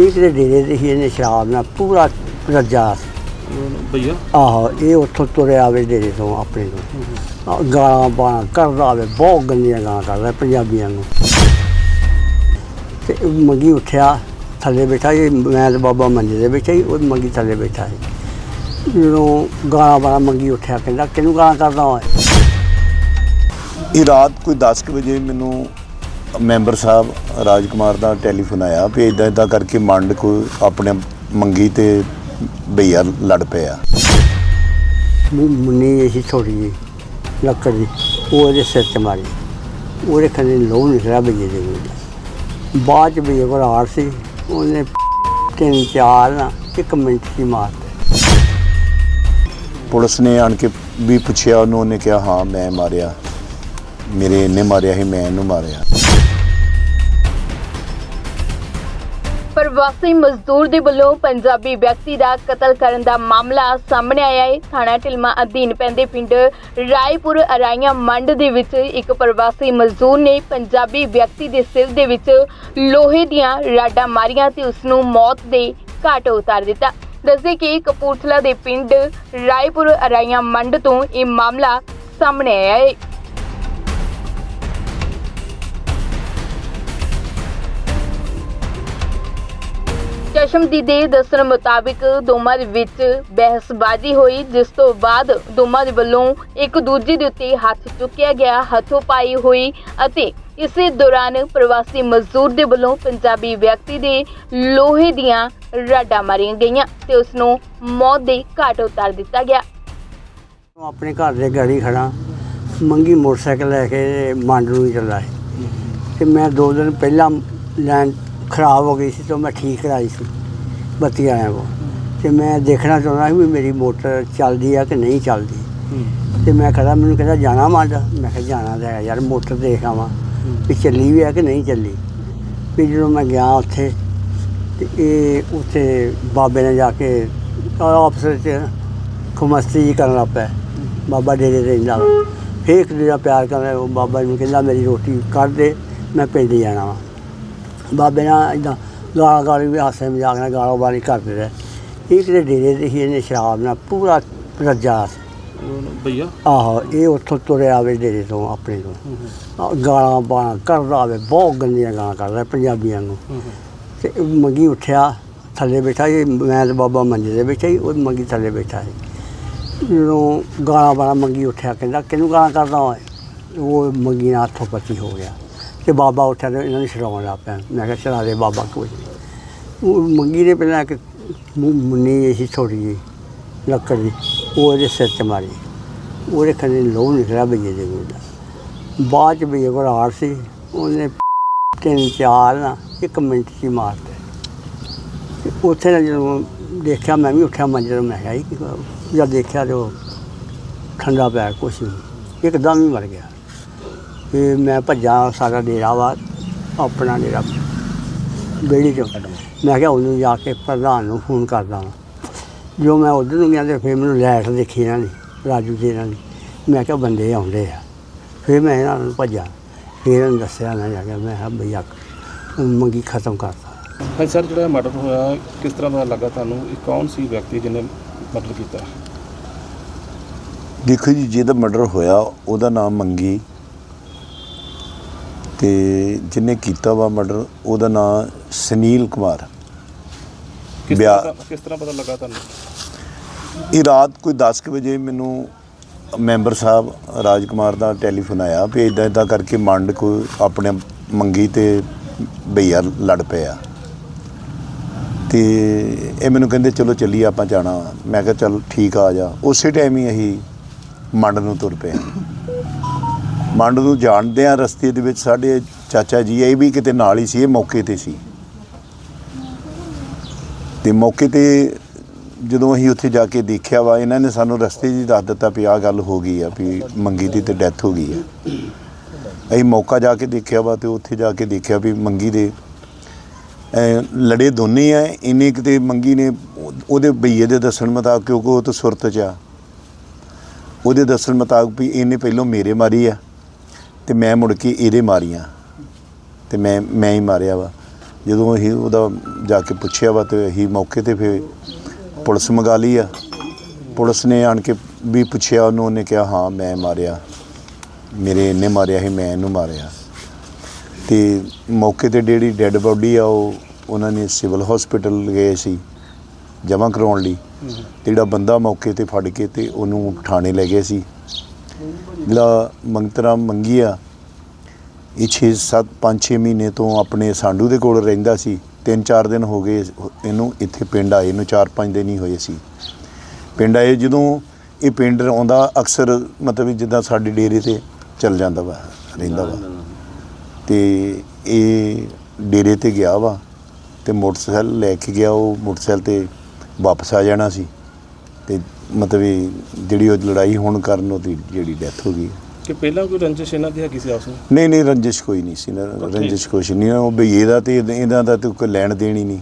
ਇਹ ਕਿਤੇ ਡੇਰੇ ਤੇ ਹੀ ਇਹਨੇ ਸ਼ਰਾਬ ਨਾਲ ਪੂਰਾ ਰੱਜਾ ਸੀ। ਭਈਆ? ਆਹੋ ਇਹ ਉੱਥੋਂ ਤੁਰਿਆ ਆਵੇ ਡੇਰੇ ਤੋਂ ਆਪਣੇ ਤੋਂ। ਆਹ ਗਾਲਾਂ ਬਾਲਾਂ ਕਰਦਾ ਆਵੇ ਬਹੁਤ ਗੰਦੀਆਂ ਗਾਲਾਂ ਕਰਦਾ ਪੰਜਾਬੀਆਂ ਨੂੰ। ਤੇ ਉਹ ਮੰਗੀ ਉੱਠਿਆ ਥੱਲੇ ਬੈਠਾ ਇਹ ਮੈਂ ਤੇ ਬਾਬਾ ਮੰਜੇ ਦੇ ਬੈਠਾ ਸੀ ਉਹ ਮੰਗੀ ਥੱਲੇ ਬੈਠਾ ਸੀ। ਜਦੋਂ ਗਾਲਾਂ ਬਾਲਾਂ ਮੰਗੀ ਉੱਠਿਆ ਕਹਿੰਦਾ ਕਿਹਨੂੰ ਗਾਲਾਂ ਕਰਦਾ ਓਏ? ਇਹ ਰਾਤ ਕੋਈ 10 ਕੁ ਵਜੇ ਮੈਨੂੰ ਮੈਂਬਰ ਸਾਹਿਬ ਰਾਜਕੁਮਾਰ ਦਾ ਟੈਲੀਫੋਨ ਆਇਆ ਵੀ ਇਦਾਂ ਇਦਾਂ ਕਰਕੇ ਮੰਡ ਕੋਈ ਆਪਣੇ ਮੰਗੀ ਤੇ ਭਈਆ ਲੜ ਪਿਆ ਮੁੰਨੀ ਇਹੀ ਛੋਟੀ ਜੀ ਲੱਕੜ ਦੀ ਉਹ ਉਹਦੇ ਸਿਰ 'ਚ ਮਾਰੀ। ਉਹਦੇ ਖੰਨੇ ਲੋਹ ਨਿਕਲਿਆ ਬਈਏ ਦੇ ਕੋਲ। ਬਾਅਦ ਚ ਬਈਏ ਕੋਲ ਆੜ ਸੀ ਉਹਨੇ ਤਿੰਨ ਚਾਰ ਨਾ ਇੱਕ ਮਿੰਟ ਹੀ ਮਾਰਤੇ ਪੁਲਿਸ ਨੇ ਆਣ ਕੇ ਵੀ ਪੁੱਛਿਆ ਉਹਨੂੰ ਉਹਨੇ ਕਿਹਾ ਹਾਂ ਮੈਂ ਮਾਰਿਆ। ਮੇਰੇ ਇਹਨੇ ਮਾਰਿਆ ਸੀ ਮੈਂ ਇਹਨੂੰ ਮਾਰਿਆ। ਪ੍ਰਵਾਸੀ ਮਜ਼ਦੂਰ ਦੇ ਵੱਲੋਂ ਪੰਜਾਬੀ ਵਿਅਕਤੀ ਦਾ ਕਤਲ ਕਰਨ ਦਾ ਮਾਮਲਾ ਸਾਹਮਣੇ ਆਇਆ ਹੈ। ਥਾਣਾ ਢਿਲਮਾ ਅਧੀਨ ਪੈਂਦੇ ਪਿੰਡ ਰਾਏਪੁਰ ਅਰਾਈਆਂ ਮੰਡ ਦੇ ਵਿੱਚ ਇੱਕ ਪ੍ਰਵਾਸੀ ਮਜ਼ਦੂਰ ਨੇ ਪੰਜਾਬੀ ਵਿਅਕਤੀ ਦੇ ਸਿਰ ਦੇ ਵਿੱਚ ਲੋਹੇ ਦੀਆਂ ਰਾਡਾਂ ਮਾਰੀਆਂ ਤੇ ਉਸ ਨੂੰ ਮੌਤ ਦੇ ਘਾਟ ਉਤਾਰ ਦਿੱਤਾ। ਦੱਸਦੇ ਕਿ ਕਪੂਰਥਲਾ ਦੇ ਪਿੰਡ ਰਾਏਪੁਰ ਅਰਾਈਆਂ ਮੰਡ ਤੋਂ ਇਹ ਮਾਮਲਾ ਸਾਹਮਣੇ ਆਇਆ ਹੈ। ਚਸ਼ਮਦੀਦ ਦੇ ਦੱਸਣ ਮੁਤਾਬਿਕ ਦੋਵਾਂ ਦੇ ਵਿੱਚ ਬਹਿਸਬਾਜ਼ੀ ਹੋਈ, ਜਿਸ ਤੋਂ ਬਾਅਦ ਦੋਵਾਂ ਦੇ ਵੱਲੋਂ ਇੱਕ ਦੂਜੇ ਦੇ ਉੱਤੇ ਹੱਥ ਚੁੱਕਿਆ ਗਿਆ, ਹੱਥੋਂ ਪਾਈ ਹੋਈ ਅਤੇ ਇਸੇ ਦੌਰਾਨ ਪ੍ਰਵਾਸੀ ਮਜ਼ਦੂਰ ਦੇ ਵੱਲੋਂ ਪੰਜਾਬੀ ਵਿਅਕਤੀ ਦੇ ਲੋਹੇ ਦੀਆਂ ਰਾਡਾਂ ਮਾਰੀਆਂ ਗਈਆਂ ਤੇ ਉਸ ਨੂੰ ਮੌਤ ਦੇ ਘਾਟ ਉਤਾਰ ਦਿੱਤਾ ਗਿਆ। ਆਪਣੇ ਘਰ ਦੇ ਗਾੜੀ ਖੜਾ ਮੰਗੀ ਮੋਟਰਸਾਈਕਲ ਲੈ ਕੇ ਮੰਡ ਨੂੰ ਚੱਲਾ ਤੇ ਮੈਂ ਦੋ ਦਿਨ ਪਹਿਲਾਂ ਲੈਣ ਖਰਾਬ ਹੋ ਗਈ ਸੀ ਤਾਂ ਮੈਂ ਠੀਕ ਕਰਾਈ ਸੀ। ਬੱਤੀ ਆਇਆ ਕੋ ਤੇ ਮੈਂ ਦੇਖਣਾ ਚਾਹੁੰਦਾ ਸੀ ਵੀ ਮੇਰੀ ਮੋਟਰ ਚੱਲਦੀ ਆ ਕਿ ਨਹੀਂ ਚੱਲਦੀ। ਤੇ ਮੈਂ ਖੜਾ ਮੈਨੂੰ ਕਹਿੰਦਾ ਜਾਣਾ ਮੰਡ ਮੈਂ ਕਿਹਾ ਜਾਣਾ ਤਾਂ ਹੈ ਯਾਰ ਮੋਟਰ ਦੇਖ ਆਵਾਂ ਵੀ ਚੱਲੀ ਵੀ ਆ ਕਿ ਨਹੀਂ ਚੱਲੀ? ਵੀ ਜਦੋਂ ਮੈਂ ਗਿਆ ਉੱਥੇ ਤੇ ਇਹ ਉੱਥੇ ਬਾਬੇ ਨੇ ਜਾ ਕੇ ਆਪਸ ਵਿੱਚ ਖੁਮਸਤੀ ਜਿਹੀ ਕਰਨ ਲੱਗ ਪਿਆ। ਬਾਬਾ ਡੇਰੇ ਰਹਿੰਦਾ ਫੇਰ ਇੱਕ ਦੂਜਾ ਪਿਆਰ ਕਰ ਰਿਹਾ ਉਹ ਬਾਬਾ ਨੂੰ ਕਹਿੰਦਾ ਮੇਰੀ ਰੋਟੀ ਕੱਢ ਦੇ ਮੈਂ ਪਿੰਡ ਜਾਣਾ ਵਾ। ਬਾਬੇ ਨਾਲ ਇਦਾਂ ਗਾਲਾਂ ਗਾਲੀ ਵੀ ਹਾਸੇ ਮਜ਼ਾਕ ਨਾਲ ਗਾਲਾਂ ਵਾਲੀ ਕਰਦੇ ਰਹੇ। ਇਹ ਕਿਤੇ ਡੇਰੇ ਤੇ ਹੀ ਇਹਨੇ ਸ਼ਰਾਬ ਨਾਲ ਪੂਰਾ ਰੱਜਾ। ਭਈਆ? ਆਹੋ ਇਹ ਉੱਥੋਂ ਤੁਰਿਆ ਆਵੇ ਡੇਰੇ ਤੋਂ ਆਪਣੇ ਤੋਂ। ਆਹ ਗਾਲਾਂ ਬਾਲਾਂ ਕਰਦਾ ਆਵੇ ਬਹੁਤ ਗੰਦੀਆਂ ਗਾਲਾਂ ਕਰਦਾ ਪੰਜਾਬੀਆਂ ਨੂੰ। ਤੇ ਮੰਗੀ ਉੱਠਿਆ ਥੱਲੇ ਬੈਠਾ ਸੀ ਮੈਂ ਤੇ ਬਾਬਾ ਮੰਜੇ ਦੇ ਬੈਠਾ ਸੀ ਉਹ ਮੰਗੀ ਥੱਲੇ ਬੈਠਾ ਸੀ। ਜਦੋਂ ਗਾਲਾਂ ਬਾਲਾਂ ਮੰਗੀ ਉੱਠਿਆ ਕਹਿੰਦਾ ਕਿਹਨੂੰ ਗਾਲਾਂ ਕਰਦਾ ਓਏ? ਉਹ ਮੰਗੀ ਨਾਲ ਹੱਥੋਂ ਪੱਚੀ ਹੋ ਗਿਆ। ਕਿ ਬਾਬਾ ਉੱਠਿਆ ਤੇ ਇਹਨਾਂ ਨੂੰ ਛਡਾਉਣ ਲੱਗ ਪਿਆ। ਮੈਂ ਕਿਹਾ, ਛਡਾ ਦੇ ਬਾਬਾ ਕੋਈ ਉਹ ਮੰਗੀ ਨੇ ਪਹਿਲਾਂ ਇੱਕ ਮੁ- ਮੁੰਨੀ ਇਹੀ ਛੋਟੀ ਜਿਹੀ ਲੱਕੜ ਦੀ। ਉਹ ਉਹਦੇ ਸਿਰ 'ਚ ਮਾਰੀ। ਉਹਦੇ ਖੰਨੇ ਲੋਹ ਨਿਕਲਿਆ ਬਈਏ ਦੇ ਕੋਲ। ਬਾਅਦ ਚ ਬਈਏ ਕੋਲ ਆੜ ਸੀ। ਉਹਨੇ ਤਿੰਨ ਚਾਰ ਨਾ, ਇੱਕ ਮਿੰਟ 'ਚ ਹੀ ਮਾਰਤੇ। ਤੇ ਉੱਥੇ ਨਾ ਜਦੋਂ ਦੇਖਿਆ, ਮੈਂ ਵੀ ਉੱਠਿਆ ਮੰਜਰ ਮੈਂ ਕਿਹਾ, ਇਹ ਕੀ ਗੱਲ? ਜਦ ਦੇਖਿਆ ਤੇ ਉਹ ਠੰਡਾ ਪਿਆ, ਕੁਛ ਨਹੀਂ। ਇੱਕਦਮ ਹੀ ਮਰ ਗਿਆ। ਤੇ ਮੈਂ ਭੱਜਾ ਸਾਡਾ ਡੇਰਾ ਵਾ ਆਪਣਾ ਡੇਰਾ ਬੇੜੀ ਚੋਂ। ਮੈਂ ਕਿਹਾ ਉਹਨੂੰ ਜਾ ਕੇ ਪ੍ਰਧਾਨ ਨੂੰ ਫੋਨ ਕਰਦਾ ਵਾਂ। ਜੋ ਮੈਂ ਉਧਰ ਨੂੰ ਗਿਆ ਤੇ ਫਿਰ ਮੈਨੂੰ ਲੈਟ ਦੇਖੀ ਇਹਨਾਂ ਨੇ ਰਾਜੂ ਜੀ ਇਹਨਾਂ ਨੇ। ਮੈਂ ਕਿਹਾ ਬੰਦੇ ਆਉਂਦੇ ਆ। ਫਿਰ ਮੈਂ ਇਹਨਾਂ ਨੂੰ ਭੱਜਾ। ਫਿਰ ਇਹਨਾਂ ਨੂੰ ਦੱਸਿਆ ਨਾ ਜਾ ਕੇ ਮੈਂ ਕਿਹਾ ਭਈਆ ਮੰਗੀ ਖਤਮ ਕਰਤਾ। ਹਾਂ ਸਰ ਜਿਹੜਾ ਮਰਡਰ ਹੋਇਆ ਕਿਸ ਤਰ੍ਹਾਂ ਦਾ ਲੱਗਾ ਤੁਹਾਨੂੰ? ਇਹ ਕੌਣ ਸੀ ਵਿਅਕਤੀ ਜਿਹਨੇ ਮਰਡਰ ਕੀਤਾ? ਦੇਖੋ ਜੀ ਜਿਹਦਾ ਮਰਡਰ ਹੋਇਆ ਉਹਦਾ ਨਾਮ ਮੰਗੀ। ਤੇ ਜਿਹਨੇ ਕੀਤਾ ਵਾ ਮਰਡਰ ਉਹਦਾ ਨਾਮ ਸੁਨੀਲ ਕੁਮਾਰ। ਕਿਸ ਤਰ੍ਹਾਂ ਕਿਸ ਤਰ੍ਹਾਂ ਪਤਾ ਲੱਗਾ ਤੁਹਾਨੂੰ? ਇਹ ਰਾਤ ਕੋਈ 10 ਕੁ ਵਜੇ ਮੈਨੂੰ ਮੈਂਬਰ ਸਾਹਿਬ ਰਾਜਕੁਮਾਰ ਦਾ ਟੈਲੀਫੋਨ ਆਇਆ ਵੀ ਇਦਾਂ ਇਦਾਂ ਕਰਕੇ ਮੰਡ ਕੋਈ ਆਪਣੇ ਮੰਗੀ ਤੇ ਭਈਆ ਲੜ ਪਿਆ। ਤੇ ਇਹ ਮੈਨੂੰ ਕਹਿੰਦੇ ਚਲੋ ਚੱਲੀਏ ਆਪਾਂ ਜਾਣਾ। ਮੈਂ ਕਿਹਾ ਚੱਲ ਠੀਕ ਆ ਆ ਜਾ। ਉਸੇ ਟਾਈਮ ਹੀ ਅਸੀਂ ਮੰਡ ਨੂੰ ਤੁਰ ਪਏ। ਮੰਡ ਨੂੰ ਜਾਣਦੇ ਆ ਰਸਤੇ ਦੇ ਵਿੱਚ ਸਾਡੇ ਚਾਚਾ ਜੀ, ਇਹ ਵੀ ਕਿਤੇ ਨਾਲ ਹੀ ਸੀ, ਇਹ ਮੌਕੇ ਤੇ ਸੀ। ਤੇ ਮੌਕੇ ਤੇ ਜਦੋਂ ਅਸੀਂ ਉੱਥੇ ਜਾ ਕੇ ਦੇਖਿਆ ਵਾ, ਇਹਨਾਂ ਨੇ ਸਾਨੂੰ ਰਸਤੇ 'ਚ ਹੀ ਦੱਸ ਦਿੱਤਾ ਵੀ ਆਹ ਗੱਲ ਹੋ ਗਈ ਆ, ਵੀ ਮੰਗੀ ਦੀ ਤੇ ਡੈਥ ਹੋ ਗਈ ਆ। ਅਸੀਂ ਮੌਕਾ ਜਾ ਕੇ ਦੇਖਿਆ ਵਾ ਤੇ ਉੱਥੇ ਜਾ ਕੇ ਦੇਖਿਆ ਵੀ ਮੰਗੀ ਦੇ ਲੜੇ ਦੋਨੇ ਆ, ਇੰਨੇ ਕਿਤੇ ਮੰਗੀ ਨੇ ਉਹਦੇ ਬਈਏ ਦੇ ਦੱਸਣ ਮੁਤਾਬਕ ਕਿਉਂਕਿ ਉਹ ਤਾਂ ਸੁਰਤ 'ਚ ਆ। ਉਹਦੇ ਦੱਸਣ ਮੁਤਾਬਕ ਵੀ ਇਹਨੇ ਪਹਿਲਾਂ ਮੇਰੇ ਮਾਰੀ ਆ। ਤੇ ਮੈਂ ਮੁੜ ਕੇ ਇਹਦੇ ਮਾਰੀਆਂ। ਤੇ ਮੈਂ ਮੈਂ ਹੀ ਮਾਰਿਆ ਵਾ। ਜਦੋਂ ਅਸੀਂ ਉਹਦਾ ਜਾ ਕੇ ਪੁੱਛਿਆ ਵਾ ਤੇ ਅਸੀਂ ਮੌਕੇ ਤੇ ਫਿਰ ਪੁਲਿਸ ਮੰਗਾ ਲਈ ਆ। ਪੁਲਿਸ ਨੇ ਆਣ ਕੇ ਵੀ ਪੁੱਛਿਆ ਉਹਨੂੰ, ਉਹਨੇ ਕਿਹਾ, ਹਾਂ, ਮੈਂ ਮਾਰਿਆ। ਮੇਰੇ ਇਹਨੇ ਮਾਰਿਆ ਸੀ, ਮੈਂ ਇਹਨੂੰ ਮਾਰਿਆ। ਤੇ ਮੌਕੇ ਤੇ ਜਿਹੜੀ ਡੈੱਡ ਬੋਡੀ ਆ, ਉਹ ਉਹਨਾਂ ਨੇ ਸਿਵਲ ਹਸਪੀਟਲ ਗਏ ਸੀ, ਜਮ੍ਹਾਂ ਕਰਾਉਣ ਲਈ। ਤੇ ਜਿਹੜਾ ਬੰਦਾ ਮੌਕੇ ਤੇ ਫੜ ਕੇ ਤੇ ਉਹਨੂੰ ਥਾਣੇ ਲੈ ਗਏ ਸੀ। ਜਿਹੜਾ ਮੰਗਤਰਾ ਮੰਗੀ ਆ ਇਹ 6 7 5 6 ਮਹੀਨੇ ਤੋਂ ਆਪਣੇ ਸਾਂਡੂ ਦੇ ਕੋਲ ਰਹਿੰਦਾ ਸੀ। ਤਿੰਨ ਚਾਰ ਦਿਨ ਹੋ ਗਏ ਇਹਨੂੰ ਇੱਥੇ ਪਿੰਡ ਆਏ ਨੂੰ 4-5 ਦਿਨ ਹੀ ਹੋਏ ਸੀ। ਪਿੰਡ ਆਏ ਜਦੋਂ ਇਹ ਪਿੰਡ ਆਉਂਦਾ, ਅਕਸਰ ਮਤਲਬ ਜਿੱਦਾਂ ਸਾਡੇ ਡੇਰੇ ਤੇ ਚੱਲ ਜਾਂਦਾ ਵਾ, ਰਹਿੰਦਾ ਵਾ। ਤੇ ਇਹ ਡੇਰੇ ਤੇ ਗਿਆ ਵਾ ਤੇ ਮੋਟਰਸਾਈਕਲ ਲੈ ਕੇ ਗਿਆ, ਉਹ ਮੋਟਰਸਾਈਕਲ ਤੇ ਵਾਪਸ ਆ ਜਾਣਾ ਸੀ। ਤੇ ਮਤਲਬ ਵੀ ਜਿਹੜੀ ਉਹ ਲੜਾਈ ਹੋਣ ਕਾਰਨ ਉਹਦੀ ਜਿਹੜੀ ਡੈਥ ਹੋ ਗਈ। ਕਿ ਪਹਿਲਾਂ ਕੋਈ ਰੰਜਿਸ਼ ਇਹਨਾਂ ਦੀ ਹੈਗੀ ਸੀ ਆਪਸ ਵਿੱਚ ਨਹੀਂ ਨਹੀਂ ਰੰਜਿਸ਼ ਕੋਈ ਨਹੀਂ ਸੀ ਨਾ, ਰੰਜਿਸ਼ ਕੁਛ ਨਹੀਂ ਉਹ ਬਈਏ ਦਾ ਤੇ ਇਹਦਾ- ਇਹਦਾ ਦਾ ਤੇ ਕੋਈ ਲੈਣ ਦੇਣ ਹੀ ਨਹੀਂ।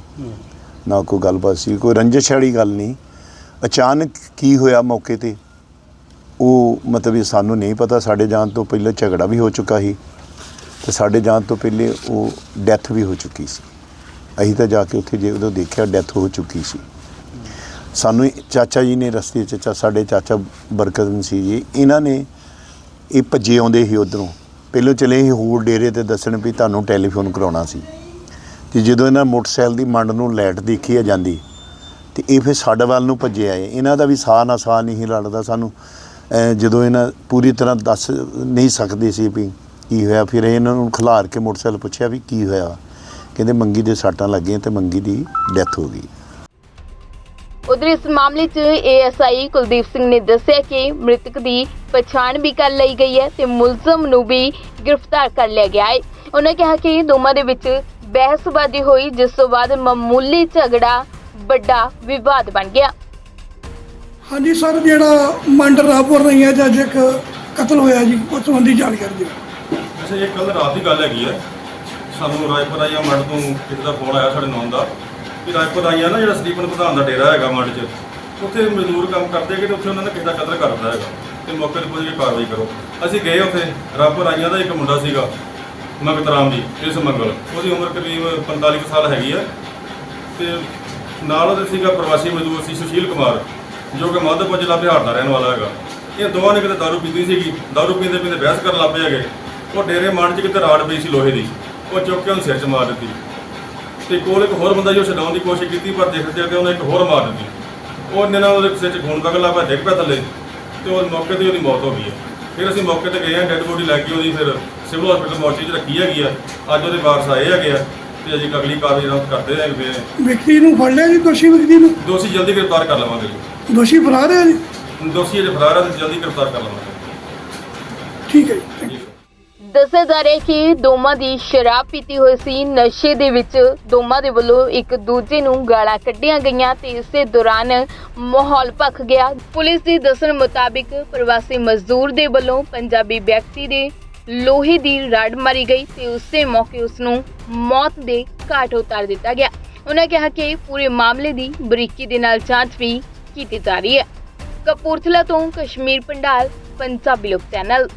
ਨਾ ਕੋਈ ਗੱਲਬਾਤ ਸੀ ਕੋਈ ਰੰਜਿਸ਼ ਵਾਲੀ ਗੱਲ ਨਹੀਂ। ਅਚਾਨਕ ਕੀ ਹੋਇਆ ਮੌਕੇ ਤੇ? ਉਹ ਮਤਲਬ ਇਹ ਸਾਨੂੰ ਨਹੀਂ ਪਤਾ। ਸਾਡੇ ਜਾਣ ਤੋਂ ਪਹਿਲਾਂ ਝਗੜਾ ਵੀ ਹੋ ਚੁੱਕਾ ਸੀ ਤੇ ਸਾਡੇ ਜਾਣ ਤੋਂ ਪਹਿਲੇ ਉਹ ਡੈਥ ਵੀ ਹੋ ਚੁੱਕੀ ਸੀ। ਅਸੀਂ ਤਾਂ ਜਾ ਕੇ ਉੱਥੇ ਜੇ ਉਦੋਂ ਦੇਖਿਆ ਡੈਥ ਹੋ ਚੁੱਕੀ ਸੀ। ਸਾਨੂੰ ਚਾਚਾ ਜੀ ਨੇ ਰਸਤੇ ਚਾਚਾ ਸਾਡੇ ਚਾਚਾ ਬਰਕਤ ਸੀ ਜੀ, ਇਹਨਾਂ ਨੇ ਇਹ ਭੱਜੇ ਆਉਂਦੇ ਸੀ ਉਧਰੋਂ। ਪਹਿਲੋਂ ਚਲੇ ਸੀ ਹੋਰ ਡੇਰੇ ਤੇ ਦੱਸਣ ਵੀ ਤੁਹਾਨੂੰ ਟੈਲੀਫੋਨ ਕਰਾਉਣਾ ਸੀ। ਤੇ ਜਦੋਂ ਇਹਨਾਂ ਮੋਟਰਸਾਈਕਲ ਦੀ ਮੰਡ ਨੂੰ ਲਾਈਟ ਦੇਖੀ ਆ ਜਾਂਦੀ, ਤੇ ਇਹ ਫਿਰ ਸਾਡੇ ਵੱਲ ਨੂੰ ਭੱਜੇ ਆਏ। ਇਹਨਾਂ ਦਾ ਵੀ ਸਾਹ ਨਾ ਸਾਹ ਨਹੀਂ ਲੜਦਾ ਸਾਨੂੰ। ਜਦੋਂ ਇਹਨਾਂ ਪੂਰੀ ਤਰ੍ਹਾਂ ਦੱਸ ਨਹੀਂ ਸਕਦੇ ਸੀ ਵੀ ਕੀ ਹੋਇਆ, ਫਿਰ ਇਹਨਾਂ ਨੂੰ ਖਿਲਾਰ ਕੇ ਮੋਟਰਸਾਈਕਲ ਪੁੱਛਿਆ ਵੀ ਕੀ ਹੋਇਆ। ਕਹਿੰਦੇ ਮੰਗੀ ਦੇ ਸੱਟਾਂ ਲੱਗੀਆਂ ਤੇ ਮੰਗੀ ਦੀ ਡੈਥ ਹੋ ਗਈ। ਉਧਰ ਇਸ ਮਾਮਲੇ 'ਚ ਏਐਸਆਈ ਕੁਲਦੀਪ ਸਿੰਘ ਨੇ ਦੱਸਿਆ ਕਿ ਮ੍ਰਿਤਕ ਦੀ ਪਛਾਣ ਵੀ ਕਰ ਲਈ ਗਈ ਹੈ ਤੇ ਮੁਲਜ਼ਮ ਨੂੰ ਵੀ ਗ੍ਰਿਫਤਾਰ ਕਰ ਲਿਆ ਗਿਆ ਹੈ। ਉਹਨਾਂ ਕਿਹਾ ਕਿ ਦੋਵਾਂ ਦੇ ਵਿੱਚ ਬਹਿਸਬਾਜ਼ੀ ਹੋਈ ਜਿਸ ਤੋਂ ਬਾਅਦ ਮਾਮੂਲੀ ਝਗੜਾ ਵੱਡਾ ਵਿਵਾਦ ਬਣ ਗਿਆ। ਹਾਂਜੀ ਸਰ ਜਿਹੜਾ ਮੰਡ ਰਾਪੁਰ ਰਹੀਆਂ ਜੱਜ ਇੱਕ ਕਤਲ ਹੋਇਆ ਜੀ ਉਸ ਸੰਬੰਧੀ ਜਾਣਕਾਰੀ ਦਿਓ। ਅੱਛਾ ਇਹ ਕੱਲ ਰਾਤ ਦੀ ਗੱਲ ਹੈਗੀ ਹੈ। ਸਾਨੂੰ ਰਾਏਪੁਰ ਆਈਆ ਮੰਡ ਤੋਂ ਕਿਸੇ ਦਾ ਫੋਨ ਆਇਆ ਸਾਡੇ ਨੌਨ ਦਾ। ਕਿ ਰਾਏਪੁਰ ਆਈਆ ਨਾ ਜਿਹੜਾ ਸਟੀਫਨ ਪ੍ਰਧਾਨ ਦਾ ਡੇਰਾ ਹੈਗਾ ਮੰਡ 'ਚ, ਉੱਥੇ ਮਜ਼ਦੂਰ ਕੰਮ ਕਰਦੇ ਕਿ ਤੇ ਉੱਥੇ ਉਹਨਾਂ ਨੇ ਕਿਸੇ ਦਾ ਕਤਲ ਕਰ ਦਿੱਤਾ ਹੈਗਾ। ਤੇ ਮੌਕੇ ਤੇ ਪੁੱਜ ਕੇ ਕਾਰਵਾਈ ਕਰੋ। ਅਸੀਂ ਗਏ ਉੱਥੇ ਰਾਏਪੁਰ ਆਈਆ ਦਾ ਇੱਕ ਮੁੰਡਾ ਸੀਗਾ ਮਗਤ ਰਾਮ ਜੀ ਇਸ ਮੰਗਲ। ਉਹਦੀ ਉਮਰ ਕਰੀਬ 45 ਕੁ ਸਾਲ ਹੈਗੀ ਹੈ ਤੇ ਨਾਲ ਉਹਦੇ ਸੀਗਾ ਪ੍ਰਵਾਸੀ ਮਜ਼ਦੂਰ ਸੀ ਸੁਸ਼ੀਲ ਕੁਮਾਰ, ਜੋ ਕਿ ਮਾਧੋਪੁਰ ਜ਼ਿਲ੍ਹਾ ਬਿਹਾਰ ਦਾ ਰਹਿਣ ਵਾਲਾ ਹੈਗਾ। ਇਹ ਦੋਵਾਂ ਨੇ ਕਿਤੇ ਦਾਰੂ ਪੀਤੀ ਸੀਗੀ, ਦਾਰੂ ਪੀਂਦੇ ਪੀਂਦੇ ਬਹਿਸ ਕਰਨ ਲੱਗ ਪਏ ਹੈਗੇ। ਉਹ ਡੇਰੇ ਮਾਰਨ 'ਚ ਕਿਤੇ ਰਾੜ ਪਈ ਸੀ ਲੋਹੇ ਦੀ। ਉਹ ਚੁੱਕ ਕੇ ਉਹਨੂੰ ਸਿਰ 'ਚ ਮਾਰ ਦਿੱਤੀ। ਤੇ ਕੋਲ ਇੱਕ ਹੋਰ ਬੰਦਾ ਜੋ ਛਡਾਉਣ ਦੀ ਕੋਸ਼ਿਸ਼ ਕੀਤੀ ਪਰ ਦੇਖਦੇ ਦੇਖਦੇ ਉਹਨੇ ਇੱਕ ਹੋਰ ਮਾਰ ਦਿੱਤੀ। ਉਹਨੇ ਨਾਲ ਉਹਦੇ ਸਿਰ 'ਚ ਖੂਨ ਵਗਣ ਲੱਗ ਡਿੱਗ ਪਿਆ ਥੱਲੇ ਤੇ ਉਹ ਮੌਕੇ ਤੇ ਉਹਦੀ ਮੌਤ ਹੋ ਗਈ ਹੈ। ਫਿਰ ਅਸੀਂ ਮੌਕੇ ਤੇ ਗਏ ਹਾਂ ਡੈੱਡ ਬੋਡੀ ਲੈ ਕੇ ਉਹਦੀ ਫਿਰ ਸਿਵਲ ਹਸਪੀਟਲ ਮੋਰਚੇ 'ਚ ਰੱਖੀ ਹੈਗੀ ਆ। ਅੱਜ ਉਹਦੇ ਵਾਰਸ ਆਏ ਹੈਗੇ ਆ ਤੇ ਅਜੇ ਅਗਲੀ ਕਾਰਵਾਈ ਨਾਲ ਕਰਦੇ ਆ ਵਿਅਕਤੀ ਨੂੰ ਫੜ ਲਿਆ ਜੀ ਦੋਸ਼ੀ ਵਿਅਕਤੀ ਨੂੰ? ਦੋਸ਼ੀ ਜਲਦੀ ਗ੍ਰਿਫਤਾਰ ਕਰ ਲਵਾਂਗੇ ਜੀ। ਦੋਸ਼ੀ ਫਰਾਰ ਹੈ ਜੀ? ਦੋਸ਼ੀ ਅਜੇ ਫਰਾਰ ਹੈ ਤੇ ਜਲਦੀ ਗ੍ਰਿਫਤਾਰ ਕਰ ਲਵਾਂਗੇ। ਠੀਕ ਹੈ ਜੀ। ਦੱਸਿਆ ਜਾ ਰਿਹਾ ਕਿ ਦੋਵਾਂ ਦੀ ਸ਼ਰਾਬ ਪੀਤੀ ਹੋਈ ਸੀ। ਨਸ਼ੇ ਦੇ ਵਿੱਚ ਦੋਵਾਂ ਦੇ ਵੱਲੋਂ ਇੱਕ ਦੂਜੇ ਨੂੰ ਗਾਲਾਂ ਕੱਢੀਆਂ ਗਈਆਂ ਤੇ ਇਸੇ ਦੌਰਾਨ ਮਾਹੌਲ ਭਖ ਗਿਆ। ਪੁਲਿਸ ਦੀ ਦੱਸਣ ਮੁਤਾਬਿਕ ਪ੍ਰਵਾਸੀ ਮਜ਼ਦੂਰ ਦੇ ਵੱਲੋਂ ਪੰਜਾਬੀ ਵਿਅਕਤੀ ਦੇ ਲੋਹੇ ਦੀ ਰੜ ਮਾਰੀ ਗਈ ਤੇ ਉਸੇ ਮੌਕੇ ਉਸ ਨੂੰ ਮੌਤ ਦੇ ਘਾਟ ਉਤਾਰ ਦਿੱਤਾ ਗਿਆ। ਉਹਨਾਂ ਕਿਹਾ ਕਿ ਪੂਰੇ ਮਾਮਲੇ ਦੀ ਬਰੀਕੀ ਦੇ ਨਾਲ ਜਾਂਚ ਵੀ ਕੀਤੀ ਜਾ ਰਹੀ ਹੈ। ਕਪੂਰਥਲਾ ਤੋਂ ਕਸ਼ਮੀਰ ਪੰਡਾਲ ਪੰਜਾਬੀ ਲੋਕ ਚੈਨਲ।